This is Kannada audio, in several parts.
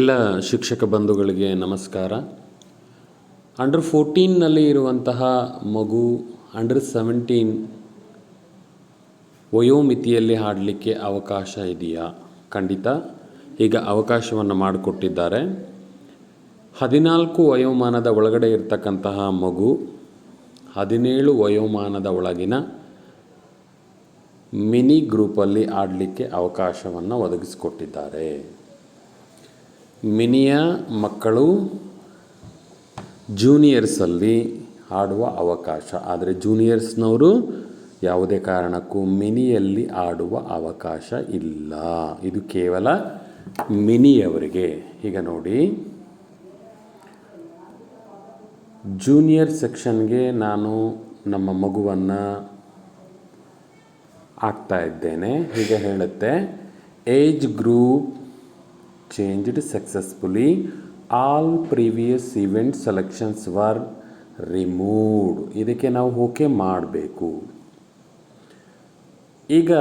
ಎಲ್ಲ ಶಿಕ್ಷಕ ಬಂಧುಗಳಿಗೆ ನಮಸ್ಕಾರ. ಅಂಡರ್ ಫೋರ್ಟೀನ್ನಲ್ಲಿ ಇರುವಂತಹ ಮಗು ಅಂಡರ್ ಸೆವೆಂಟೀನ್ ವಯೋಮಿತಿಯಲ್ಲಿ ಹಾಡಲಿಕ್ಕೆ ಅವಕಾಶ ಇದೆಯಾ? ಖಂಡಿತ. ಈಗ ಅವಕಾಶವನ್ನು ಮಾಡಿಕೊಟ್ಟಿದ್ದಾರೆ. ಹದಿನಾಲ್ಕು ವಯೋಮಾನದ ಒಳಗಡೆ ಇರತಕ್ಕಂತಹ ಮಗು ಹದಿನೇಳು ವಯೋಮಾನದ ಒಳಗಿನ ಮಿನಿ ಗ್ರೂಪಲ್ಲಿ ಆಡಲಿಕ್ಕೆ ಅವಕಾಶವನ್ನು ಒದಗಿಸಿಕೊಟ್ಟಿದ್ದಾರೆ. ಮಿನಿಯ ಮಕ್ಕಳು ಜೂನಿಯರ್ಸಲ್ಲಿ ಆಡುವ ಅವಕಾಶ. ಆದರೆ ಜೂನಿಯರ್ಸ್ನವರು ಯಾವುದೇ ಕಾರಣಕ್ಕೂ ಮಿನಿಯಲ್ಲಿ ಆಡುವ ಅವಕಾಶ ಇಲ್ಲ. ಇದು ಕೇವಲ ಮಿನಿಯವರಿಗೆ. ಈಗ ನೋಡಿ. ಜೂನಿಯರ್ ಸೆಕ್ಷನ್ಗೆ ನಾನು ನಮ್ಮ ಮಗುವನ್ನು ಆಗ್ತಾ ಇದ್ದೇನೆ. ಹೀಗೆ ಹೇಳುತ್ತೆ. Age group changed successfully. All previous event selections were removed ಇದಕ್ಕೆ ನಾವು ಓಕೆ ಮಾಡಬೇಕು. ಈಗ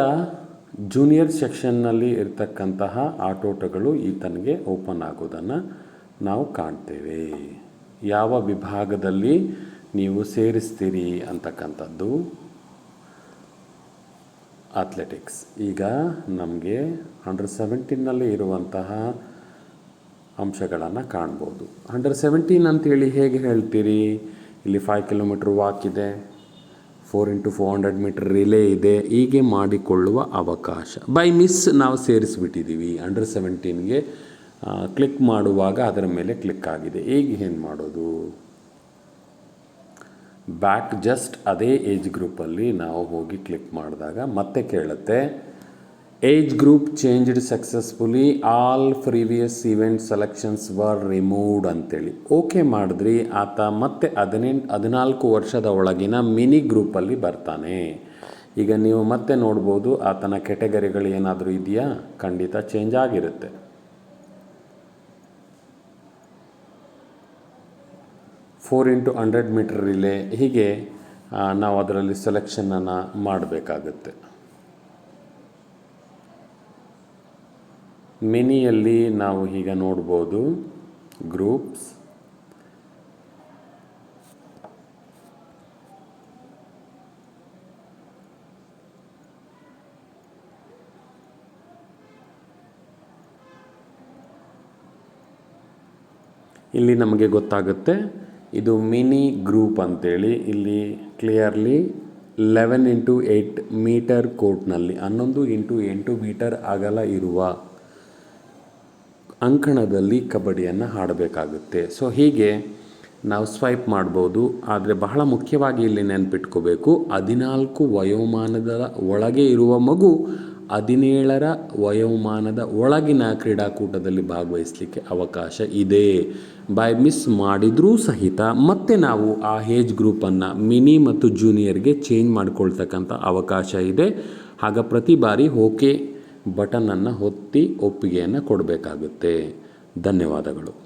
ಜೂನಿಯರ್ ಸೆಕ್ಷನ್ನಲ್ಲಿ ಇರತಕ್ಕಂತಹ ಆಟೋಟಗಳು ಈತನಿಗೆ ಓಪನ್ ಆಗೋದನ್ನು ನಾವು ಕಾಣ್ತೇವೆ. ಯಾವ ವಿಭಾಗದಲ್ಲಿ ನೀವು ಸೇರಿಸ್ತೀರಿ ಅಂತಕ್ಕಂಥದ್ದು? ಅಥ್ಲೆಟಿಕ್ಸ್ ಈಗ ನಮಗೆ ಅಂಡರ್ ಸೆವೆಂಟೀನಲ್ಲಿ ಇರುವಂತಹ ಅಂಶಗಳನ್ನು ಕಾಣ್ಬೋದು. ಅಂಡರ್ ಸೆವೆಂಟೀನ್ ಅಂತೇಳಿ ಹೇಗೆ ಹೇಳ್ತೀರಿ? ಇಲ್ಲಿ ಫೈವ್ ಕಿಲೋಮೀಟ್ರ್ ವಾಕ್ ಇದೆ four into four hundred metre relay ಇದೆ, ಹೀಗೆ ಮಾಡಿಕೊಳ್ಳುವ ಅವಕಾಶ. ಬೈ ಮಿಸ್ ನಾವು ಸೇರಿಸಿಬಿಟ್ಟಿದ್ದೀವಿ ಅಂಡರ್ ಸೆವೆಂಟೀನ್ಗೆ ಕ್ಲಿಕ್ ಮಾಡುವಾಗ ಅದರ ಮೇಲೆ ಕ್ಲಿಕ್ ಆಗಿದೆ. ಈಗ ಏನು ಮಾಡೋದು? ಬ್ಯಾಕ್ ಜಸ್ಟ್ ಅದೇ ಏಜ್ ಗ್ರೂಪಲ್ಲಿ ನಾವು ಹೋಗಿ ಕ್ಲಿಕ್ ಮಾಡಿದಾಗ ಮತ್ತೆ ಕೇಳುತ್ತೆ age group changed successfully all previous event selections were removed ಅಂತೇಳಿ. ಓಕೆ ಮಾಡಿದ್ರಿ, ಆತ ಮತ್ತೆ ಹದಿನೆಂಟು, ಹದಿನಾಲ್ಕು ವರ್ಷದ ಒಳಗಿನ ಮಿನಿ ಗ್ರೂಪಲ್ಲಿ ಬರ್ತಾನೆ. ಈಗ ನೀವು ಮತ್ತೆ ನೋಡ್ಬೋದು, ಆತನ ಕೆಟಗರಿಗಳು ಏನಾದರೂ ಇದೆಯಾ? ಖಂಡಿತ ಚೇಂಜ್ ಆಗಿರುತ್ತೆ. Four into hundred metre relay ಹೀಗೆ ನಾವು ಅದರಲ್ಲಿ ಸೆಲೆಕ್ಷನನ್ನು ಮಾಡಬೇಕಾಗುತ್ತೆ. ಮಿನಿಯಲ್ಲಿ ನಾವು ಈಗ ನೋಡ್ಬೋದು ಗ್ರೂಪ್ಸ್ ಇಲ್ಲಿ ನಮಗೆ ಗೊತ್ತಾಗುತ್ತೆ ಇದು ಮಿನಿ ಗ್ರೂಪ್ ಅಂತೇಳಿ, ಇಲ್ಲಿ clearly eleven into eight metre ಕೋರ್ಟ್ನಲ್ಲಿ, ಹನ್ನೊಂದು ಇಂಟು ಎಂಟು ಮೀಟರ್ ಅಗಲ ಇರುವ ಅಂಕಣದಲ್ಲಿ ಕಬಡ್ಡಿಯನ್ನು ಆಡಬೇಕಾಗುತ್ತೆ. ಸೊ ಹೀಗೆ ನಾವು ಸ್ವೈಪ್ ಮಾಡ್ಬೋದು. ಆದರೆ ಬಹಳ ಮುಖ್ಯವಾಗಿ ಇಲ್ಲಿ ನೆನಪಿಟ್ಕೋಬೇಕು, ಹದಿನಾಲ್ಕು ವಯೋಮಾನದ ಒಳಗೆ ಇರುವ ಮಗು ಹದಿನೇಳರ ವಯೋಮಾನದ ಒಳಗಿನ ಕ್ರೀಡಾಕೂಟದಲ್ಲಿ ಭಾಗವಹಿಸಲಿಕ್ಕೆ ಅವಕಾಶ ಇದೆ. ಬೈ ಮಿಸ್ ಮಾಡಿದರೂ ಸಹಿತ ಮತ್ತೆ ನಾವು ಆ ಏಜ್ ಗ್ರೂಪನ್ನು ಮಿನಿ ಮತ್ತು ಜೂನಿಯರ್ಗೆ ಚೇಂಜ್ ಮಾಡಿಕೊಳ್ತಕ್ಕಂಥ ಅವಕಾಶ ಇದೆ. ಆಗ ಪ್ರತಿ ಬಾರಿ ಓಕೆ ಬಟನನ್ನು ಒತ್ತಿ ಒಪ್ಪಿಗೆಯನ್ನು ಕೊಡಬೇಕಾಗುತ್ತೆ. ಧನ್ಯವಾದಗಳು.